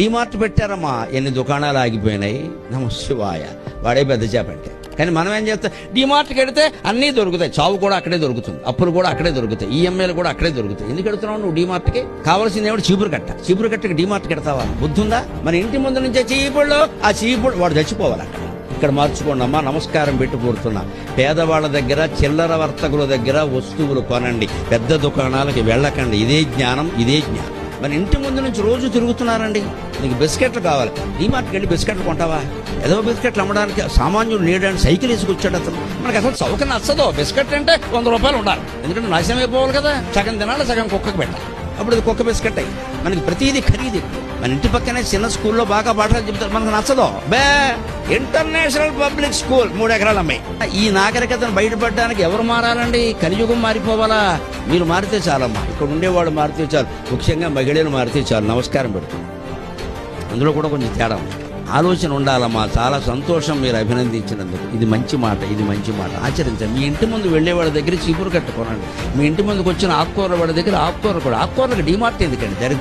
డిమార్ట్ పెట్టారమ్మా ఎన్ని దుకాణాలు ఆగిపోయినాయి. నమశివాయ వాడే పెద్ద చేప అంటే. కానీ మనం ఏం చేస్తాం? డిమార్ట్కి వెడితే అన్నీ దొరుకుతాయి. చావు కూడా అక్కడే దొరుకుతుంది. అప్పులు కూడా అక్కడే దొరుకుతాయి. ఈఎంఐలు కూడా అక్కడే దొరుకుతాయి. ఎందుకు కడుతున్నావు నువ్వు డిమార్ట్కి? కావాల్సింది ఏమిటి చీపురు కట్ట. చీపురు కట్టకి డిమార్ట్కి ఎడతావా బుద్ధుందా? మన ఇంటి ముందు నుంచే చీపుళ్ళు ఆ చీపుడు వాడు చచ్చిపోవాలి అక్కడ. ఇక్కడ మార్చుకోండి అమ్మా నమస్కారం పెట్టి కూర్చున్నా పేదవాళ్ళ దగ్గర చిల్లర వర్తకుల దగ్గర వస్తువులు కొనండి. పెద్ద దుకాణాలకి వెళ్ళకండి. ఇదే జ్ఞానం ఇదే జ్ఞానం. మన ఇంటి ముందు నుంచి రోజు తిరుగుతున్నారండి. నీకు బిస్కెట్లు కావాలి. డీమార్ట్కి వెళ్ళి బిస్కెట్లు కొంటావా? ఏదో బిస్కెట్లు అమ్మడానికి సామాన్యుడు లేడని సైకిల్ వేసుకొచ్చాడు అతను. మనకి అసలు సౌకర్యం నచ్చదు. బిస్కెట్ అంటే వంద రూపాయలు ఉండాలి. ఎందుకంటే నాశనం అయిపోవాలి కదా. సగం తినాలి సగం కుక్కకు పెట్టాలి. అప్పుడు ఇది కుక్క బిస్కెట్ అయ్యి మనకి ప్రతిదీ ఖరీదు మన ఇంటి పక్కనే చిన్న స్కూల్లో బాగా పాఠాలు చెప్తారు మనకు నచ్చదు. బే ఇంటర్నేషనల్ పబ్లిక్ స్కూల్ మూడు ఎకరాల అమ్మాయి. ఈ నాగరికతను బయటపడడానికి ఎవరు మారాలండి? కలియుగం మారిపోవాలా? మీరు మారితే చాలమ్మా. ఇక్కడ ఉండేవాడు మారితే చాలు. ముఖ్యంగా మహిళలు మారితే చాలు. నమస్కారం పెడుతుంది అందులో కూడా కొంచెం తేడా ఉంది. ఆలోచన ఉండాలమ్మా. చాలా సంతోషం మీరు అభినందించినందుకు. ఇది మంచి మాట ఇది మంచి మాట. ఆచరించండి. మీ ఇంటి ముందు వెళ్ళేవాడి దగ్గర చీపురు కట్టుకోనండి. మీ ఇంటి ముందుకు వచ్చిన ఆకుకూర వాడి దగ్గర ఆకుకూర కూడా. ఆకుకూరలకు డిమార్ట్ ఎందుకండి? దరిద్రం.